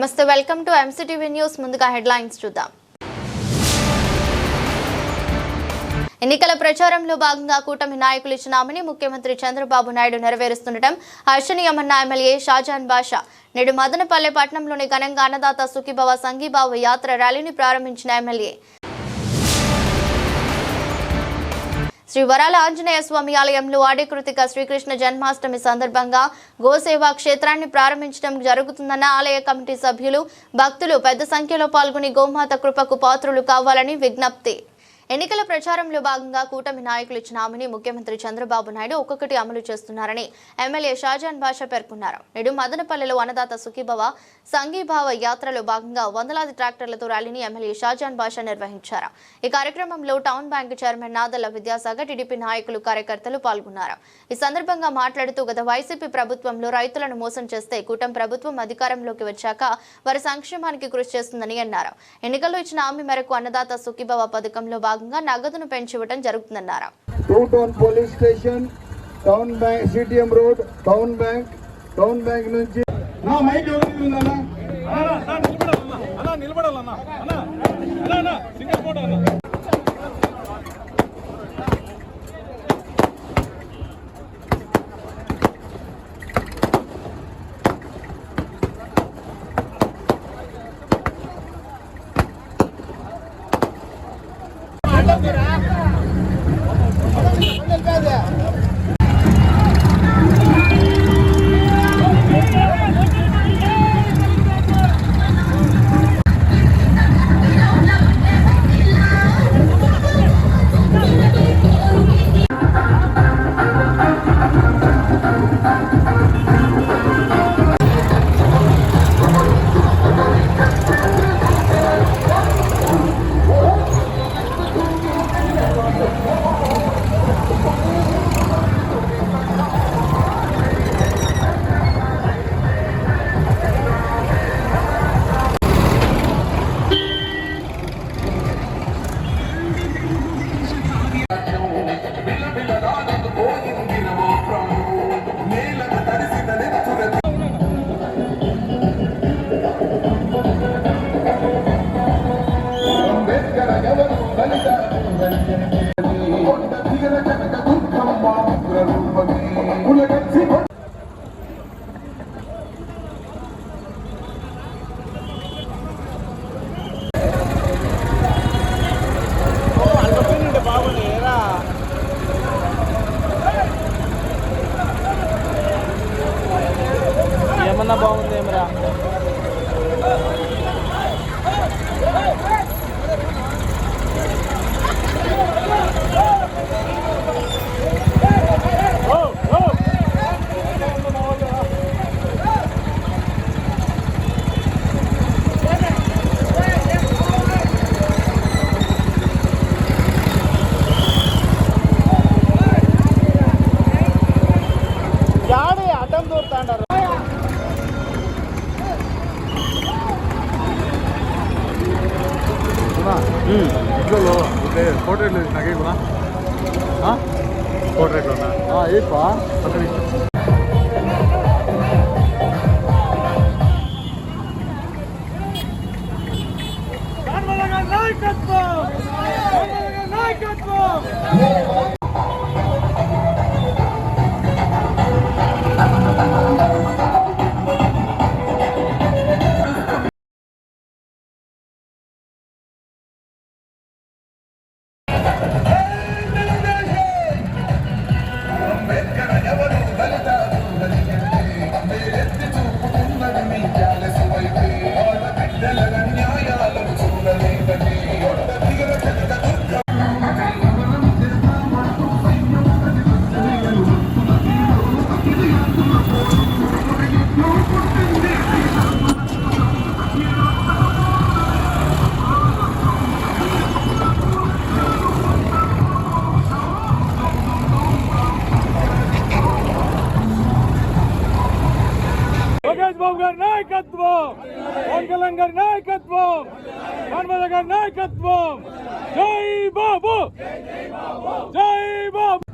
నమస్తే welcome to MCTV news ముందుగా headlines చూద్దాం. ఎన్నికల ప్రచారంలో భాగంగా కూటమి నాయకులు ఇచ్చినామని ముఖ్యమంత్రి చంద్రబాబు నాయుడు నెరవేరుస్తుండటం హర్షణీయమన్న ఎమ్మెల్యే షాజాన్ బాషా. నేడు మదనపల్లె పట్టణంలోని ఘనంగా అన్నదాత సుఖీభవ సంఘీభావ యాత్ర ర్యాలీని ప్రారంభించిన ఎమ్మెల్యే. శ్రీ వరాల ఆంజనేయ స్వామి ఆలయంలో ఆడికృతిక శ్రీకృష్ణ జన్మాష్టమి సందర్భంగా గోసేవా క్షేత్రాన్ని ప్రారంభించడం జరుగుతుందన్న ఆలయ కమిటీ సభ్యులు భక్తులు పెద్ద సంఖ్యలో పాల్గొని గోమాత కృపకు పాత్రులు కావాలని విజ్ఞప్తి. ఎన్నికల ప్రచారంలో భాగంగా కూటమి నాయకులు ఇచ్చిన హామీని ముఖ్యమంత్రి చంద్రబాబు నాయుడు ఒక్కొక్కటి అమలు చేస్తున్నారని ఎమ్మెల్యే షాజాన్ బాషా పేర్కొన్నారు. నేడు మదనపల్లెలో అన్నదాత సుఖీభవ సంఘీభావ యాత్రలో భాగంగా వందలాది ట్రాక్టర్లతో ర్యాలీని ఎమ్మెల్యే షాజాన్ బాషా నిర్వహించారు. ఈ కార్యక్రమంలో town bank chairman Nadala Vidyasagar TDP నాయకులు కార్యకర్తలు పాల్గొన్నారు. ఈ సందర్భంగా మాట్లాడుతూ గత వైసీపీ ప్రభుత్వంలో రైతులను మోసం చేస్తే కూటమి ప్రభుత్వం అధికారంలోకి వచ్చాక వారి సంక్షేమానికి కృషి చేస్తుందని అన్నారు. ఎన్నికల్లో ఇచ్చిన హామీ మేరకు అన్నదాత సుఖీభవ పథకంలో భాగంగా నగదును పెంచివ్వడం జరుగుతుందన్నారు two town police station town bank CTM road town bank town bank నుంచి నా మైక్ ఎవరికి ఉందన్నా అన్నా, అన్నా, నిలబడాలన్నా. అన్నా, నిలబడాలన్నా. అన్నా, అన్నా, అన్నా, సింగిల్ ఫోటో అన్నా.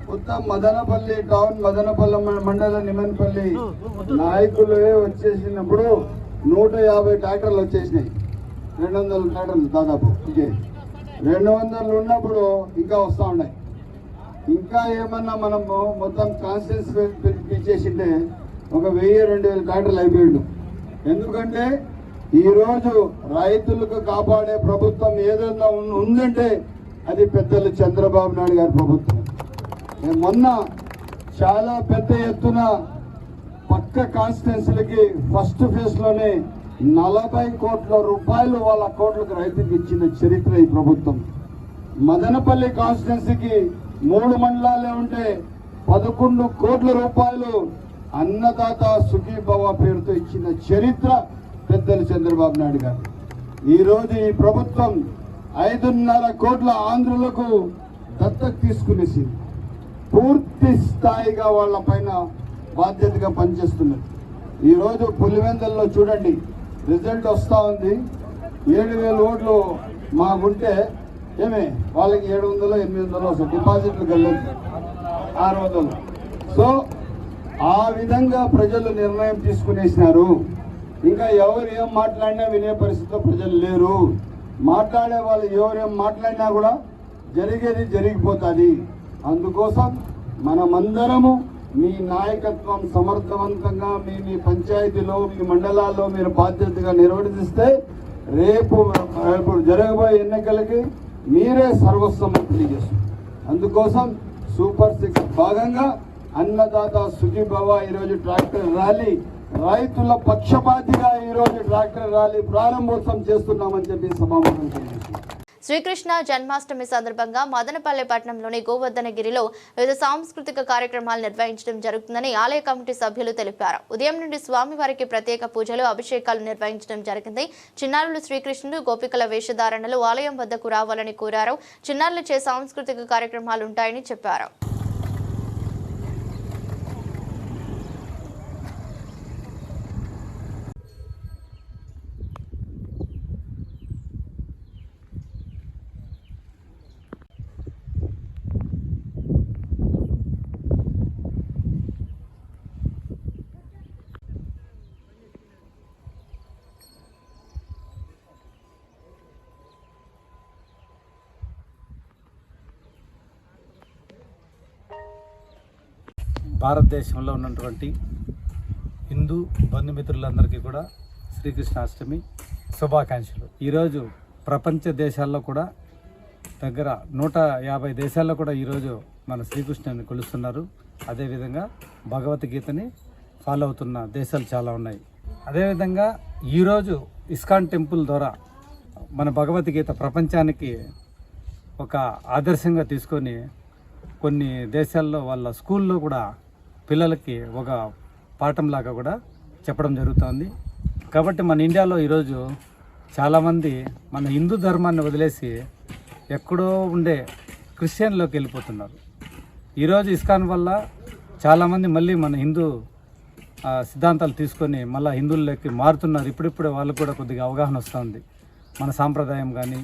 మొత్తం మదనపల్లి టౌన్ మదనపల్లి మండల నిమన్పల్లి నాయకులే వచ్చేసినప్పుడు నూట యాభై ట్రాక్టర్లు వచ్చేసినాయి. రెండు వందల ట్రాక్టర్లు దాదాపు. ఇదే రెండు వందలు ఉన్నప్పుడు ఇంకా వస్తూ ఉన్నాయి. ఇంకా ఏమన్నా మనము మొత్తం కాన్స్టిట్యూన్స్ పిలిచేసింటే ఒక వెయ్యి రెండు వేల ట్రాక్టర్లు అయిపోయిండు. ఎందుకంటే ఈరోజు రైతులకు కాపాడే ప్రభుత్వం ఏదైనా ఉందంటే అది పెద్దలు చంద్రబాబు నాయుడు గారి ప్రభుత్వం. నేను మొన్న చాలా పెద్ద ఎత్తున పక్క కాన్స్టిట్యున్సీలకి ఫస్ట్ ఫేజ్లోనే నలభై కోట్ల రూపాయలు వాళ్ళ అకౌంట్లకు రైతులకు ఇచ్చిన చరిత్ర ఈ ప్రభుత్వం. మదనపల్లి కాన్స్టిట్యున్సీకి మూడు మండలాలే ఉంటే పదకొండు కోట్ల రూపాయలు అన్నదాత సుఖీభవ పేరుతో ఇచ్చిన చరిత్ర పెద్దలు చంద్రబాబు నాయుడు గారు. ఈరోజు ఈ ప్రభుత్వం ఐదున్నర కోట్ల ఆంధ్రులకు దత్తకు తీసుకునేసి పూర్తి స్థాయిగా వాళ్ళ పైన బాధ్యతగా పనిచేస్తున్నారు. ఈరోజు పులివెందల్లో చూడండి రిజల్ట్ వస్తూ ఉంది. ఏడు వేల ఓట్లు మాకుంటే ఏమే వాళ్ళకి ఏడు వందలు ఎనిమిది వందలు వస్తాయి డిపాజిట్లు వెళ్ళదు ఆరు వందలు సో ఆ విధంగా ప్రజలు నిర్ణయం తీసుకునేసినారు. ఇంకా ఎవరు ఏం మాట్లాడినా వినే పరిస్థితిలో ప్రజలు లేరు. మాట్లాడే వాళ్ళు ఎవరేం మాట్లాడినా కూడా జరిగేది జరిగిపోతుంది. అందుకోసం మనమందరము మీ నాయకత్వం సమర్థవంతంగా మీ మీ పంచాయతీలో మీ మండలాల్లో మీరు బాధ్యతగా నిర్వర్తిస్తే రేపు రేపు జరగబోయే ఎన్నికలకి మీరే సర్వస్వం తెలియజేస్తారు అందుకోసం సూపర్ సిక్స్ భాగంగా అన్నదాత సుఖీభవ ఈరోజు ట్రాక్టర్ ర్యాలీ రైతుల పక్షపాతిగా ఈరోజు ట్రాక్టర్ ర్యాలీ ప్రారంభోత్సవం చేస్తున్నామని చెప్పి సమావేశం శ్రీకృష్ణ జన్మాష్టమి సందర్భంగా మదనపల్లె పట్టణంలోని గోవర్ధనగిరిలో వివిధ సాంస్కృతిక కార్యక్రమాలు నిర్వహించడం జరుగుతుందని ఆలయ కమిటీ సభ్యులు తెలిపారు. ఉదయం నుండి స్వామివారికి ప్రత్యేక పూజలు అభిషేకాలు నిర్వహించడం జరిగింది. చిన్నారులు శ్రీకృష్ణుడు గోపికల వేషధారణలు ఆలయం వద్దకు రావాలని కోరారు. చిన్నారులు చే సాంస్కృతిక కార్యక్రమాలు ఉంటాయని చెప్పారు. భారతదేశంలో ఉన్నటువంటి హిందూ బంధుమిత్రులందరికీ కూడా శ్రీకృష్ణాష్టమి శుభాకాంక్షలు. ఈరోజు ప్రపంచ దేశాల్లో కూడా దగ్గర నూట యాభై దేశాల్లో కూడా ఈరోజు మన శ్రీకృష్ణుని కొలుస్తున్నారు. అదేవిధంగా భగవద్గీతని ఫాలో అవుతున్న దేశాలు చాలా ఉన్నాయి. అదేవిధంగా ఈరోజు ఇస్కాన్ టెంపుల్ ద్వారా మన భగవద్గీత ప్రపంచానికి ఒక ఆదర్శంగా తీసుకొని కొన్ని దేశాల్లో వాళ్ళ స్కూల్లో కూడా పిల్లలకి ఒక పాఠంలాగా కూడా చెప్పడం జరుగుతోంది. కాబట్టి మన ఇండియాలో ఈరోజు చాలామంది మన హిందూ ధర్మాన్ని వదిలేసి ఎక్కడో ఉండే క్రిస్టియన్లోకి వెళ్ళిపోతున్నారు. ఈరోజు ఇస్కాన్ వల్ల చాలామంది మళ్ళీ మన హిందూ సిద్ధాంతాలు తీసుకొని మళ్ళీ హిందువుల్లోకి మారుతున్నారు. ఇప్పుడిప్పుడే వాళ్ళకు కూడా కొద్దిగా అవగాహన వస్తుంది. మన సాంప్రదాయం కానీ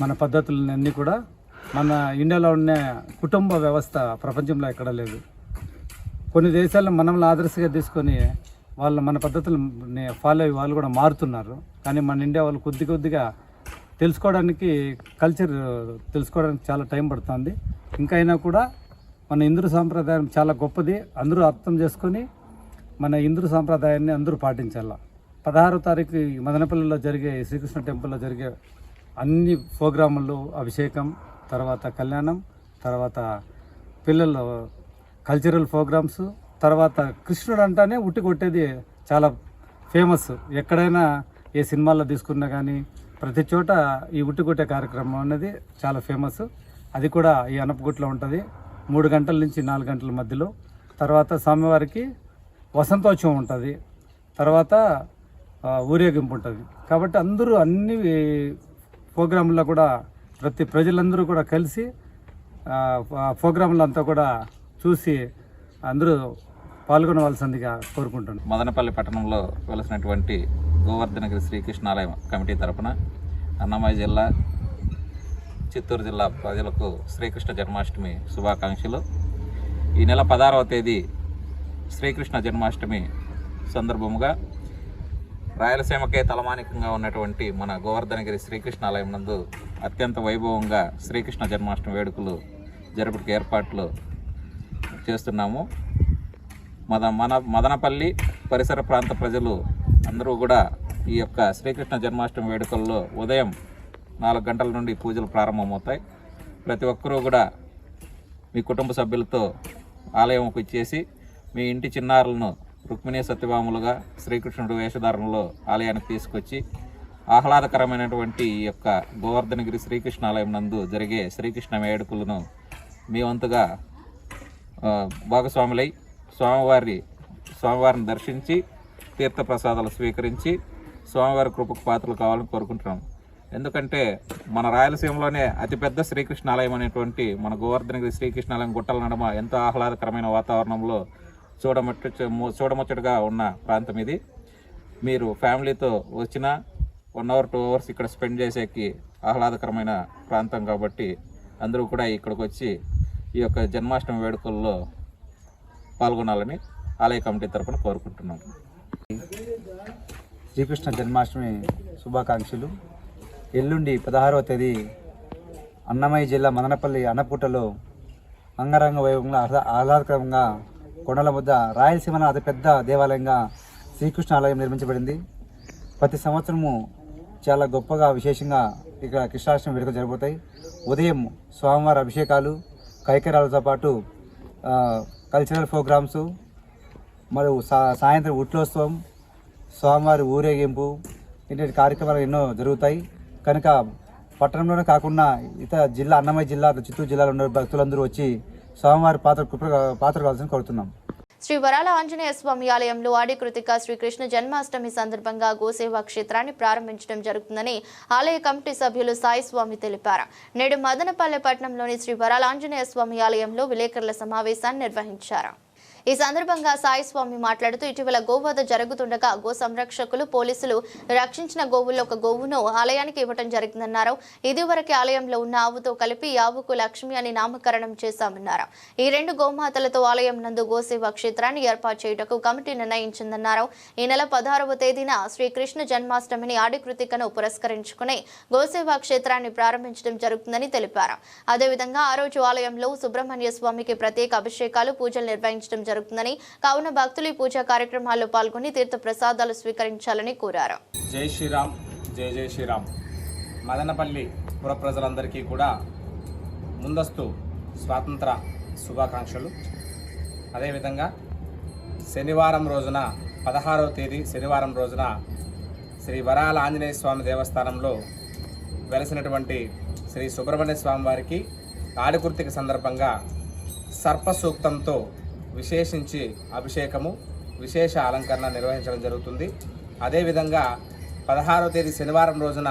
మన పద్ధతులన్నీ కూడా మన ఇండియాలో ఉన్న కుటుంబ వ్యవస్థ ప్రపంచంలో ఎక్కడ లేదు. కొన్ని దేశాలను మనల్ని ఆదర్శంగా తీసుకొని వాళ్ళు మన పద్ధతులని ఫాలో అయ్యి వాళ్ళు కూడా మారుతున్నారు. కానీ మన ఇండియా వాళ్ళు కొద్ది కొద్దిగా తెలుసుకోవడానికి కల్చర్ తెలుసుకోవడానికి చాలా టైం పడుతుంది. ఇంకా అయినా కూడా మన హిందూ సాంప్రదాయం చాలా గొప్పది. అందరూ అర్థం చేసుకొని మన హిందూ సాంప్రదాయాన్ని అందరూ పాటించాల. పదహారో తారీఖు ఈ మదనపల్లిలో జరిగే శ్రీకృష్ణ టెంపుల్లో జరిగే అన్ని ప్రోగ్రాములు అభిషేకం తర్వాత కళ్యాణం తర్వాత పిల్లలు కల్చరల్ ప్రోగ్రామ్స్ తర్వాత కృష్ణుడు అంటానే ఉట్టి కొట్టేది చాలా ఫేమస్ ఎక్కడైనా ఏ సినిమాల్లో తీసుకున్నా కానీ ప్రతి చోట ఈ ఉట్టి కొట్టే కార్యక్రమం అనేది చాలా ఫేమస్ అది కూడా ఈ అనపగుట్లో ఉంటుంది. మూడు గంటల నుంచి నాలుగు గంటల మధ్యలో. తర్వాత స్వామివారికి వసంతోత్సవం ఉంటుంది. తర్వాత ఊరేగింపు ఉంటుంది. కాబట్టి అందరూ అన్ని ప్రోగ్రాంలో కూడా ప్రతి ప్రజలందరూ కూడా కలిసి ఆ, ప్రోగ్రాంలంతా కూడా చూసి అందరూ పాల్గొనవలసిందిగా కోరుకుంటున్నాను మదనపల్లి పట్టణంలో వెలసినటువంటి గోవర్ధనగిరి శ్రీకృష్ణాలయం కమిటీ తరపున అన్నమయ్య జిల్లా చిత్తూరు జిల్లా ప్రజలకు శ్రీకృష్ణ జన్మాష్టమి శుభాకాంక్షలు. ఈ నెల పదహారవ తేదీ శ్రీకృష్ణ జన్మాష్టమి సందర్భముగా రాయలసీమకే తలమానికంగా ఉన్నటువంటి మన గోవర్ధనగిరి శ్రీకృష్ణ ఆలయం నందు అత్యంత వైభవంగా శ్రీకృష్ణ జన్మాష్టమి వేడుకలు జరుపుటకు ఏర్పాట్లు చేస్తున్నాము. మద మన మదనపల్లి పరిసర ప్రాంత ప్రజలు అందరూ కూడా ఈ యొక్క శ్రీకృష్ణ జన్మాష్టమి వేడుకల్లో ఉదయం నాలుగు గంటల నుండి పూజలు ప్రారంభమవుతాయి. ప్రతి ఒక్కరూ కూడా మీ కుటుంబ సభ్యులతో ఆలయంకు ఇచ్చేసి మీ ఇంటి చిన్నారులను రుక్మిణీ సత్యభాములుగా శ్రీకృష్ణుడు వేషధారణలో ఆలయానికి తీసుకొచ్చి ఆహ్లాదకరమైనటువంటి ఈ యొక్క గోవర్ధనగిరి శ్రీకృష్ణ ఆలయం నందు జరిగే శ్రీకృష్ణ వేడుకలను మీ వంతుగా భాగస్వాములై స్వామివారి స్వామివారిని దర్శించి తీర్థప్రసాదాలు స్వీకరించి స్వామివారి కృపకు పాత్రలు కావాలని కోరుకుంటున్నాం. ఎందుకంటే మన రాయలసీమలోనే అతిపెద్ద శ్రీకృష్ణ ఆలయం అనేటువంటి మన గోవర్ధనగిరి శ్రీకృష్ణాలయం గుట్టల నడమ ఎంతో ఆహ్లాదకరమైన వాతావరణంలో చూడముచ్చ చూడముచ్చటగా ఉన్న ప్రాంతం ఇది. మీరు ఫ్యామిలీతో వచ్చిన వన్ అవర్ టూ అవర్స్ ఇక్కడ స్పెండ్ చేసేకి ఆహ్లాదకరమైన ప్రాంతం కాబట్టి అందరూ కూడా ఇక్కడికి వచ్చి ఈ యొక్క జన్మాష్టమి వేడుకల్లో పాల్గొనాలని ఆలయ కమిటీ తరఫున కోరుకుంటున్నాం. శ్రీకృష్ణ జన్మాష్టమి శుభాకాంక్షలు. ఎల్లుండి పదహారవ తేదీ అన్నమయ్య జిల్లా మదనపల్లి అన్నపూటలో అంగరంగ వైభవంగా ఆహ్లాదకరంగా కొండల ముద్ద రాయలసీమలో అతిపెద్ద దేవాలయంగా శ్రీకృష్ణ ఆలయం నిర్మించబడింది. ప్రతి సంవత్సరము చాలా గొప్పగా విశేషంగా ఇక్కడ కృష్ణాష్టమి వేడుకలు జరుగుతాయి ఉదయం స్వామివారి అభిషేకాలు కైకరాలతో పాటు కల్చరల్ ప్రోగ్రామ్స్ మరియు సా సాయంత్రం ఉట్లోత్సవం స్వామివారి ఊరేగింపు ఇటువంటి కార్యక్రమాలు ఎన్నో జరుగుతాయి. కనుక పట్టణంలోనే కాకుండా ఇతర జిల్లా అన్నమయ్య జిల్లా చిత్తూరు జిల్లాలో ఉన్న భక్తులందరూ వచ్చి స్వామివారి పాత్ర కృప పాత్ర కావాల్సిన కోరుతున్నాం. శ్రీ వరాల ఆంజనేయ స్వామి ఆలయంలో ఆడి కృతిక శ్రీకృష్ణ జన్మాష్టమి సందర్భంగా గోసేవా క్షేత్రాన్ని ప్రారంభించడం జరుగుతుందని ఆలయ కమిటీ సభ్యులు సాయి స్వామి తెలిపారు. నేడు మదనపల్లె పట్టణంలోని శ్రీ వరాల ఆంజనేయ స్వామి ఆలయంలో విలేకరుల సమావేశాన్ని నిర్వహించారు. ఈ సందర్భంగా సాయి స్వామి మాట్లాడుతూ ఇటీవల గోవధ జరుగుతుండగా గో సంరక్షకులు పోలీసులు రక్షించిన గోవుల్లో ఒక గోవును ఆలయానికి ఇవ్వటం జరిగిందన్నారు. ఇదివరకే ఆలయంలో ఉన్న ఆవుతో కలిపి ఆవుకు లక్ష్మి అని నామకరణం చేశామన్నారు. ఈ రెండు గోమాతలతో ఆలయం నందు గోసేవ క్షేత్రాన్ని ఏర్పాటు చేయుటకు కమిటీ నిర్ణయించిందన్నారు. ఈ నెల పదహారవ తేదీన శ్రీకృష్ణ జన్మాష్టమిని ఆడికృతికను పురస్కరించుకుని గోసేవా క్షేత్రాన్ని ప్రారంభించడం జరుగుతుందని తెలిపారు. అదేవిధంగా ఆ రోజు ఆలయంలో సుబ్రహ్మణ్య స్వామికి ప్రత్యేక అభిషేకాలు పూజలు నిర్వహించడం జరుగుతుందని కావున భక్తులు ఈ పూజా కార్యక్రమాల్లో పాల్గొని తీర్థ ప్రసాదాలు స్వీకరించాలని కోరారు. జై శ్రీరామ్ జై జై శ్రీరామ్. మదనపల్లి పుర ప్రజలందరికీ కూడా ముందస్తు స్వాతంత్ర శుభాకాంక్షలు. అదేవిధంగా శనివారం రోజున పదహారవ తేదీ శనివారం రోజున శ్రీ వరాల ఆంజనేయ స్వామి దేవస్థానంలో వెలసినటువంటి శ్రీ సుబ్రహ్మణ్య స్వామి వారికి ఆడికృతిక సందర్భంగా సర్పసూక్తంతో విశేషించి అభిషేకము విశేష అలంకరణ నిర్వహించడం జరుగుతుంది. అదేవిధంగా పదహారవ తేదీ శనివారం రోజున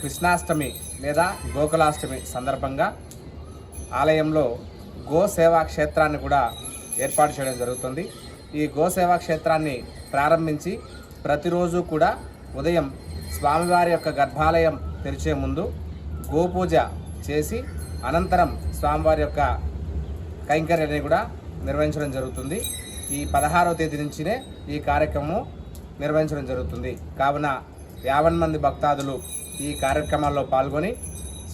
కృష్ణాష్టమి లేదా గోకులాష్టమి సందర్భంగా ఆలయంలో గో సేవా క్షేత్రాన్ని కూడా ఏర్పాటు చేయడం జరుగుతుంది. ఈ గో సేవా క్షేత్రాన్ని ప్రారంభించి ప్రతిరోజు కూడా ఉదయం స్వామివారి యొక్క గర్భాలయం తెరిచే ముందు గోపూజ చేసి అనంతరం స్వామివారి యొక్క కైంకర్యాన్ని కూడా నిర్వహించడం జరుగుతుంది. ఈ పదహారవ తేదీ నుంచినే ఈ కార్యక్రమం నిర్వహించడం జరుగుతుంది. కావున యావన్ మంది భక్తాదులు ఈ కార్యక్రమాల్లో పాల్గొని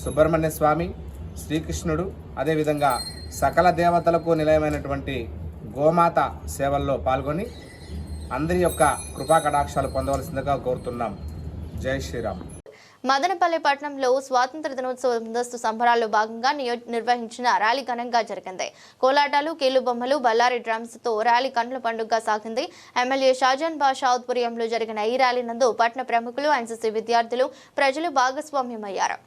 సుబ్రహ్మణ్య స్వామి శ్రీకృష్ణుడు అదేవిధంగా సకల దేవతలకు నిలయమైనటువంటి గోమాత సేవల్లో పాల్గొని అందరి యొక్క కృపా కటాక్షాలు పొందవలసిందిగా కోరుతున్నాం. జై శ్రీరామ్. మదనపల్లి పట్టణంలో స్వాతంత్ర దినోత్సవ ముందస్తు సంబరాల్లో భాగంగా నిర్వహించిన ర్యాలీ ఘనంగా జరిగింది. కోలాటాలు కీలుబొమ్మలు బల్లారి డ్రమ్స్తో ర్యాలీ కన్నుల పండుగగా సాగింది. ఎమ్మెల్యే షాజాన్ బాషా ఆధ్వర్యంలో జరిగిన ఈ ర్యాలీ నందు పట్టణ ప్రముఖులు ఎన్సీసీ విద్యార్థులు ప్రజలు భాగస్వామ్యమయ్యారు.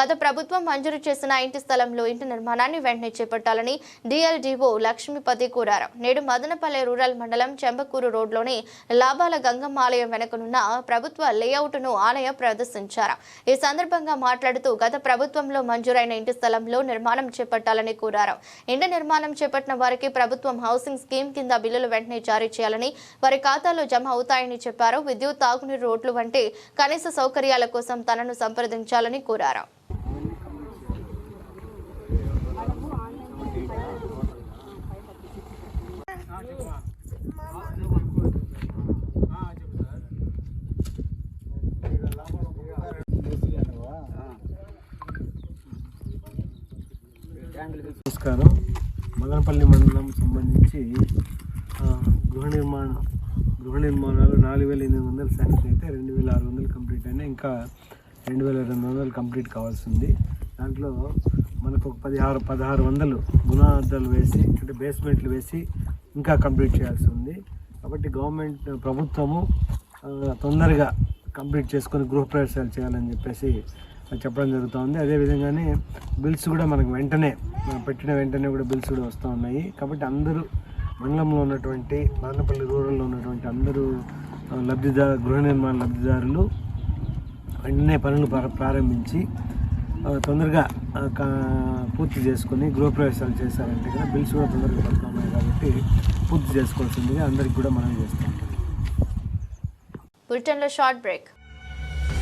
గత ప్రభుత్వం మంజూరు చేసిన ఇంటి స్థలంలో ఇంటి నిర్మాణాన్ని వెంటనే చేపట్టాలని డిఎల్డిఓ లక్ష్మీపతి కోరారు. నేడు మదనపల్లె రూరల్ మండలం చెంబకూరు రోడ్లోని లాభాల గంగమ్మ ఆలయం వెనుకనున్న ప్రభుత్వ లేఅవుట్ను ఆలయం ప్రదర్శించారు. ఈ సందర్భంగా మాట్లాడుతూ గత ప్రభుత్వంలో మంజూరైన ఇంటి స్థలంలో నిర్మాణం చేపట్టాలని కోరారు. ఇంటి నిర్మాణం చేపట్టిన వారికి ప్రభుత్వం హౌసింగ్ స్కీమ్ కింద బిల్లులు వెంటనే జారీ చేయాలని వారి ఖాతాలో జమ అవుతాయని చెప్పారు. విద్యుత్ తాగునీరు రోడ్లు వంటి కనీస సౌకర్యాల కోసం తనను సంప్రదించాలని కోరారు. నమస్కారం. మదనపల్లి మండలం సంబంధించి గృహ నిర్మాణ గృహ నిర్మాణాలు నాలుగు వేల ఎనిమిది వందలు శాంక్షన్ అయితే రెండు వేల ఆరు వందలు కంప్లీట్ అయినా ఇంకా రెండు వేల రెండు వందలు కంప్లీట్ కావాల్సింది దాంట్లో మనకు ఒక పదిహారు పదహారు వందలు గుణార్థాలు వేసి అంటే బేస్మెంట్లు వేసి ఇంకా కంప్లీట్ చేయాల్సి ఉంది. కాబట్టి గవర్నమెంట్ ప్రభుత్వము తొందరగా కంప్లీట్ చేసుకొని గృహప్రవేశాలు చేయాలని చెప్పేసి చెప్పడం జరుగుతూ ఉంది అదేవిధంగానే బిల్స్ కూడా మనకు వెంటనే పెట్టిన వెంటనే కూడా బిల్స్ కూడా వస్తూ ఉన్నాయి. కాబట్టి అందరూ మండలంలో ఉన్నటువంటి మదనపల్లి రూరల్లో ఉన్నటువంటి అందరూ లబ్ధిదారు గృహ నిర్మాణ లబ్ధిదారులు వెంటనే పనులు ప్రారంభించి తొందరగా కా- పూర్తి చేసుకొని గృహప్రవేశాలు చేశారంటే కదా బిల్స్ కూడా తొందరగా పడుతూ ఉన్నాయి కాబట్టి పూర్తి చేసుకోవాల్సిందిగా అందరికి కూడా మనం చేస్తాం. బులెటిన్లో short break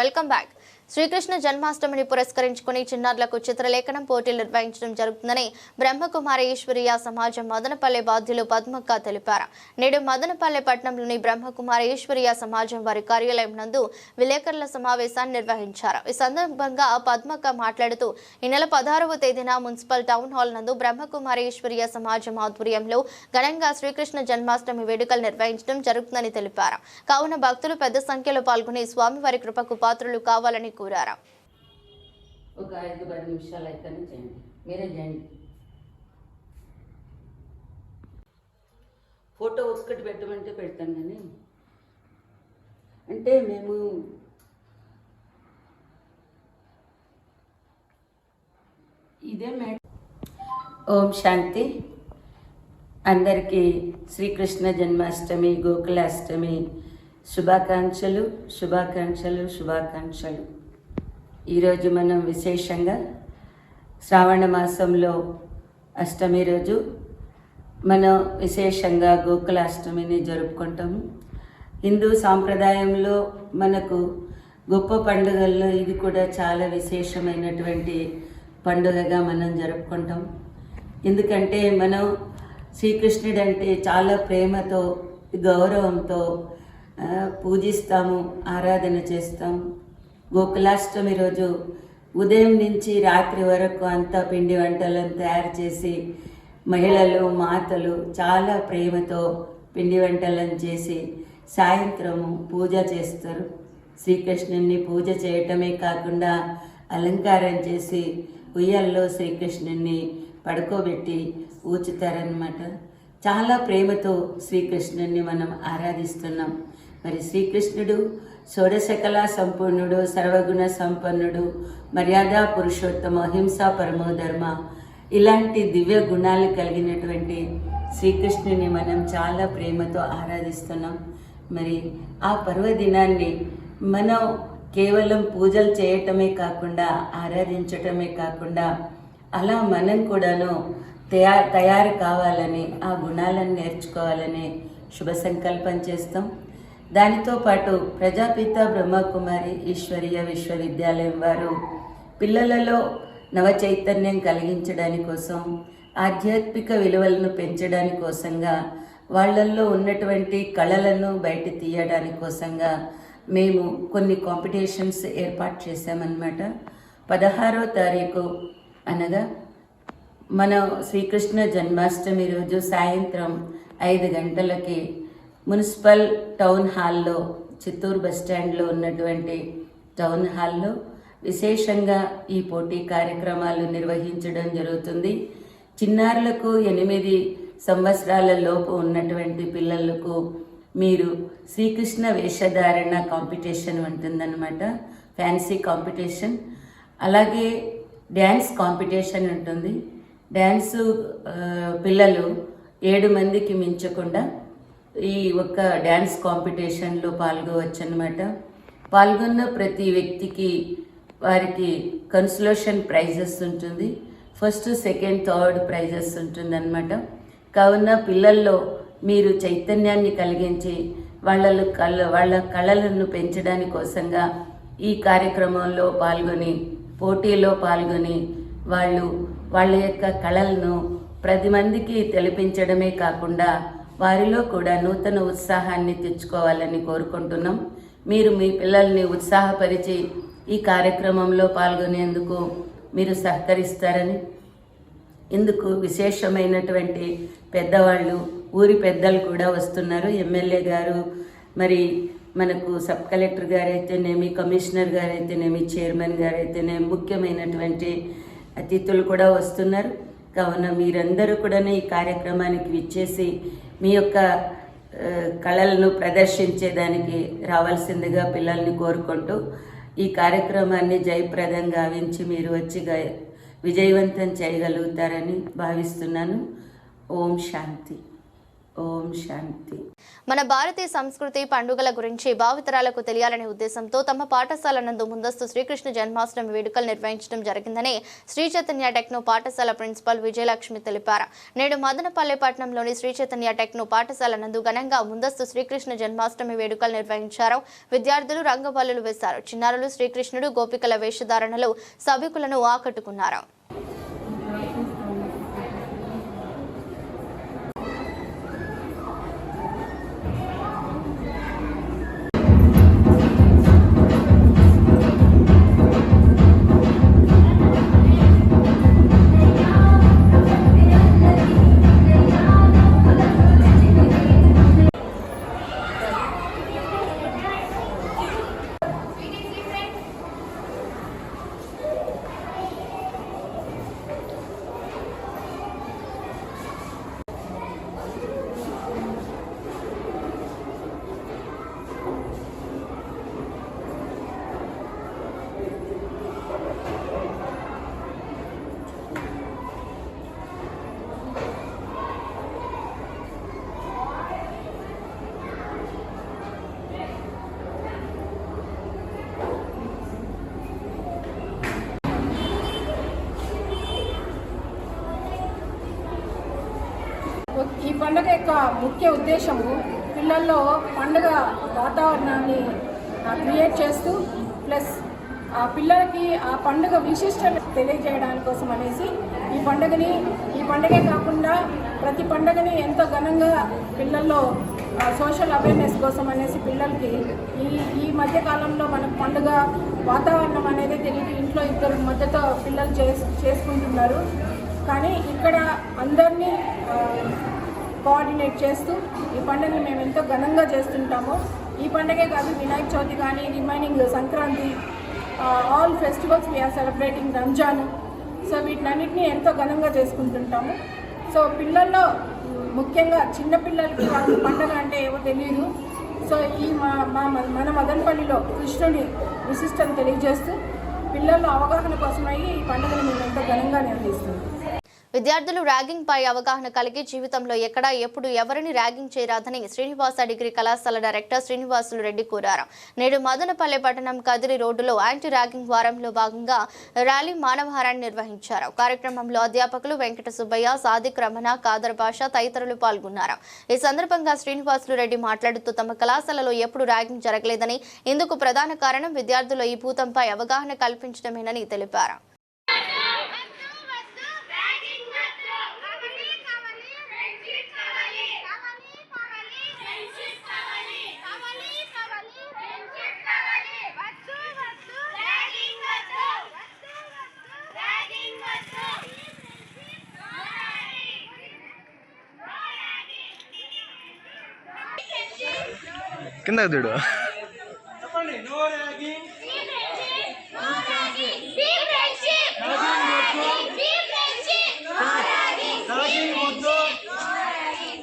Welcome back Srikrishna జన్మాష్టమిని పురస్కరించుకుని చిన్నారులకు చిత్రలేఖనం పోటీలు నిర్వహించడం జరుగుతుందని బ్రహ్మకుమారి ఈశ్వరీయ సమాజం మదనపల్లె బాధ్యులు పద్మక్క తెలిపారు. నేడు మదనపల్లె పట్టణంలోని బ్రహ్మకుమారి ఈశ్వరీయ సమాజం వారి కార్యాలయం నందు విలేకరుల సమావేశాన్ని నిర్వహించారు. ఈ సందర్భంగా పద్మక్క మాట్లాడుతూ ఈ నెల పదహారవ తేదీన మున్సిపల్ టౌన్ హాల్ నందు బ్రహ్మకుమారి ఈశ్వరీయ సమాజం ఆధ్వర్యంలో ఘనంగా శ్రీకృష్ణ జన్మాష్టమి వేడుకలు నిర్వహించడం జరుగుతుందని తెలిపారు. కావున భక్తులు పెద్ద సంఖ్యలో పాల్గొని స్వామివారి కృపకు పాత్రులు కావాలని కోరారు. ఒక ఐదు పది నిమిషాలు అయితేనే చేయండి. మీరే చేయండి. ఫోటో ఒక్కటి పెట్టమంటే పెడతాను కానీ అంటే మేము ఇదే మేడం ఓం శాంతి. అందరికీ శ్రీకృష్ణ జన్మాష్టమి గోకులాష్టమి శుభాకాంక్షలు శుభాకాంక్షలు శుభాకాంక్షలు. ఈరోజు మనం విశేషంగా శ్రావణ మాసంలో అష్టమి రోజు మనం విశేషంగా గోకులాష్టమిని జరుపుకుంటాము. హిందూ సాంప్రదాయంలో మనకు గొప్ప పండుగల్లో ఇది కూడా చాలా విశేషమైనటువంటి పండుగగా మనం జరుపుకుంటాం. ఎందుకంటే మనం శ్రీకృష్ణుడు అంటే చాలా ప్రేమతో గౌరవంతో పూజిస్తాము ఆరాధన చేస్తాం. గోకులాష్టమి రోజు ఉదయం నుంచి రాత్రి వరకు అంతా పిండి వంటలను తయారు చేసి మహిళలు మాతలు చాలా ప్రేమతో పిండి వంటలను చేసి సాయంత్రము పూజ చేస్తారు. శ్రీకృష్ణుని పూజ చేయటమే కాకుండా అలంకారం చేసి ఉయ్యల్లో శ్రీకృష్ణుని పడుకోబెట్టి ఊచుతారనమాట చాలా ప్రేమతో శ్రీకృష్ణుని మనం ఆరాధిస్తున్నాం. మరి శ్రీకృష్ణుడు షోడశకళా సంపూర్ణుడు సర్వగుణ సంపన్నుడు మర్యాద పురుషోత్తమ హింసా పరమో ధర్మ ఇలాంటి దివ్య గుణాలు కలిగినటువంటి శ్రీకృష్ణుని మనం చాలా ప్రేమతో ఆరాధిస్తున్నాం. మరి ఆ పర్వదినాన్ని మనం కేవలం పూజలు చేయటమే కాకుండా ఆరాధించటమే కాకుండా అలా మనం కూడాను తయారు తయారు కావాలని ఆ గుణాలను నేర్చుకోవాలని శుభ సంకల్పం చేస్తాం. దానితో పాటు ప్రజాపిత బ్రహ్మకుమారి ఈశ్వరీయ విశ్వవిద్యాలయం వారు పిల్లలలో నవ చైతన్యం కలిగించడాని కోసం ఆధ్యాత్మిక విలువలను పెంచడాని కోసంగా వాళ్ళల్లో ఉన్నటువంటి కళలను బయట తీయడాని కోసంగా మేము కొన్ని కాంపిటీషన్స్ ఏర్పాటు చేశామన్నమాట. పదహారో తారీఖు అనగా మన శ్రీకృష్ణ జన్మాష్టమి రోజు సాయంత్రం ఐదు గంటలకి మున్సిపల్ టౌన్ హాల్లో చిత్తూరు బస్ స్టాండ్లో ఉన్నటువంటి టౌన్ హాల్లో విశేషంగా ఈ పోటీ కార్యక్రమాలు నిర్వహించడం జరుగుతుంది. చిన్నారులకు ఎనిమిది సంవత్సరాల లోపు ఉన్నటువంటి పిల్లలకు మీరు శ్రీకృష్ణ వేషధారణ కాంపిటీషన్ ఉంటుందన్నమాట. Fancy competition. అలాగే డ్యాన్స్ కాంపిటీషన్ ఉంటుంది. డ్యాన్సు పిల్లలు ఏడు మందికి మించకుండా ఈ ఒక్క డ్యాన్స్ కాంపిటీషన్లో పాల్గొవచ్చు అనమాట పాల్గొన్న ప్రతి వ్యక్తికి వారికి కన్సులేషన్ ప్రైజెస్ ఉంటుంది. ఫస్ట్ సెకండ్ థర్డ్ ప్రైజెస్ ఉంటుందన్నమాట కావున పిల్లల్లో మీరు చైతన్యాన్ని కలిగించి వాళ్ళ కళ వాళ్ళ కళలను పెంచడానికి కోసంగా ఈ కార్యక్రమంలో పాల్గొని పోటీలో పాల్గొని వాళ్ళు వాళ్ళ యొక్క కళలను ప్రతి మందికి తెలిపించడమే కాకుండా వారిలో కూడా నూతన ఉత్సాహాన్ని తెచ్చుకోవాలని కోరుకుంటున్నాం. మీరు మీ పిల్లల్ని ఉత్సాహపరిచి ఈ కార్యక్రమంలో పాల్గొనేందుకు మీరు సహకరిస్తారని. ఇందుకు విశేషమైనటువంటి పెద్దవాళ్ళు ఊరి పెద్దలు కూడా వస్తున్నారు. ఎమ్మెల్యే గారు మరి మనకు సబ్ కలెక్టర్ గారైతేనేమి కమిషనర్ గారైతేనేమి చైర్మన్ గారైతేనేమి ముఖ్యమైనటువంటి అతిథులు కూడా వస్తున్నారు. కావున మీరందరూ కూడా ఈ కార్యక్రమానికి విచ్చేసి మీ యొక్క కళలను ప్రదర్శించేదానికి రావాల్సిందిగా పిల్లల్ని కోరుకుంటూ ఈ కార్యక్రమాన్ని జయప్రదం గావించి మీరు వచ్చి విజయవంతం చేయగలుగుతారని భావిస్తున్నాను. ఓం శాంతి. ఓం శాంతి. మన భారతీయ సంస్కృతి పండుగల గురించి భావితరాలకు తెలియాలనే ఉద్దేశంతో తమ పాఠశాల నందు ముందస్తు శ్రీకృష్ణ జన్మాష్టమి వేడుకలు నిర్వహించడం జరిగిందని శ్రీ చైతన్య టెక్నో పాఠశాల ప్రిన్సిపల్ విజయలక్ష్మి తెలిపారు. నేడు మదనపల్లె పట్టణంలోని శ్రీ చైతన్య టెక్నో పాఠశాల నందు ఘనంగా ముందస్తు శ్రీకృష్ణ జన్మాష్టమి వేడుకలు నిర్వహించారు. విద్యార్థులు రంగబల్లులు వేశారు. చిన్నారులు శ్రీకృష్ణుడు గోపికల వేషధారణలు సభికులను ఆకట్టుకున్నారు. యొక్క ముఖ్య ఉద్దేశము పిల్లల్లో పండుగ వాతావరణాన్ని క్రియేట్ చేస్తూ ప్లస్ ఆ పిల్లలకి ఆ పండుగ విశిష్టత తెలియజేయడానికి కోసం అనేసి ఈ పండుగని ఈ పండుగే కాకుండా ప్రతి పండుగని ఎంతో ఘనంగా పిల్లల్లో సోషల్ అవేర్నెస్ కోసం అనేసి పిల్లలకి ఈ ఈ మధ్య కాలంలో మనకు పండుగ వాతావరణం అనేది తెలియదు. ఇంట్లో ఇద్దరు మధ్యతో పిల్లలు చేసు చేసుకుంటున్నారు. కానీ ఇక్కడ అందరినీ కోఆర్డినేట్ చేస్తూ ఈ పండుగని మేము ఎంతో ఘనంగా చేస్తుంటాము. ఈ పండుగే కాదు వినాయక చవితి కానీ remaining Sankranti all festivals we are celebrating Ramzan. So వీటినన్నింటినీ ఎంతో ఘనంగా చేసుకుంటుంటాము. సో పిల్లల్లో ముఖ్యంగా చిన్నపిల్లలకి వాళ్ళకి పండుగ అంటే ఏవో తెలియదు సో ఈ మా మా మన మదనపల్లిలో కృష్ణుడి విశిష్టం తెలియజేస్తూ పిల్లల్లో అవగాహన కోసమై ఈ పండుగను మేము ఎంతో ఘనంగా నిర్వహిస్తున్నాం. విద్యార్థులు ర్యాగింగ్ పై అవగాహన కలిగి జీవితంలో ఎక్కడ ఎప్పుడు ఎవరిని ర్యాగింగ్ చేయరాదని శ్రీనివాస డిగ్రీ కళాశాల డైరెక్టర్ శ్రీనివాసులు రెడ్డి కోరారు. నేడు మదనపల్లె పట్టణం కదిరి రోడ్డులో యాంటీ ర్యాగింగ్ వారంలో భాగంగా ర్యాలీ మానవహారాన్ని నిర్వహించారు. కార్యక్రమంలో అధ్యాపకులు వెంకట సుబ్బయ్య సాదిక్ రమణ కాదర్ భాష తదితరులు పాల్గొన్నారు. ఈ సందర్భంగా శ్రీనివాసులు రెడ్డి మాట్లాడుతూ తమ కళాశాలలో ఎప్పుడు ర్యాగింగ్ జరగలేదని ఇందుకు ప్రధాన కారణం విద్యార్థుల ఈ భూతంపై అవగాహన కల్పించడమేనని తెలిపారు. కింద దిడు.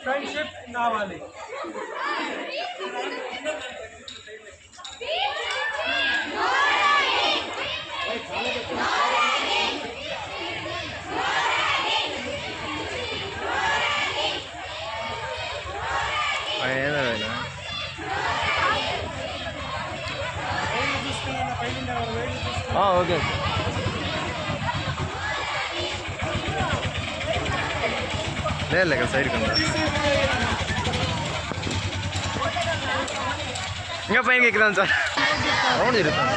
ఫ్రెండ్షిప్ కావాలి. ஆ ஓகே நேரில் எங்கள் சைடு கொண்டா எங்கே பையன் கேட்குறான் சார் ரவுண்ட் இருப்பான்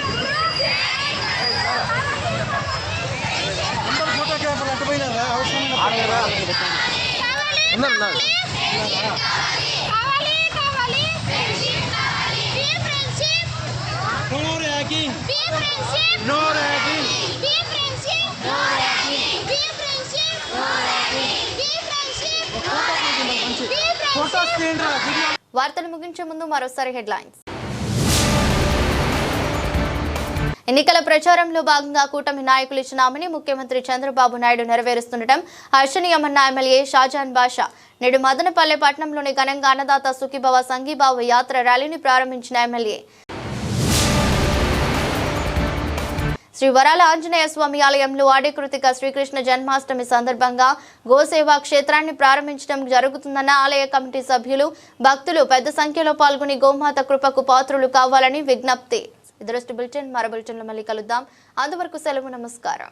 என்ன Color é aqui. వార్తలు ముగించే ముందు మరోసారి హెడ్లైన్స్. ఎన్నికల ప్రచారంలో భాగంగా కూటమి నాయకులు ఇచ్చిన హామీని ముఖ్యమంత్రి చంద్రబాబు నాయుడు నెరవేరుస్తుండటం హర్షణీయమన్న ఎమ్మెల్యే షాజాన్ బాషా. నేడు మదనపల్లె పట్టణంలోని ఘనంగా అన్నదాత సుఖీభవ సంఘీభావ యాత్ర ర్యాలీని ప్రారంభించిన ఎమ్మెల్యే. శ్రీ వరాల ఆంజనేయ స్వామి ఆలయంలో ఆడికృతిక శ్రీకృష్ణ జన్మాష్టమి సందర్భంగా గోసేవా క్షేత్రాన్ని ప్రారంభించడం జరుగుతుందన్న ఆలయ కమిటీ సభ్యులు భక్తులు పెద్ద సంఖ్యలో పాల్గొని గోమాత కృపకు పాత్రులు కావాలని విజ్ఞప్తి. దృష్టి బులెటిన్ మరో బులెటిన్లో మళ్ళీ కలుద్దాం. అంతవరకు సెలవు నమస్కారం.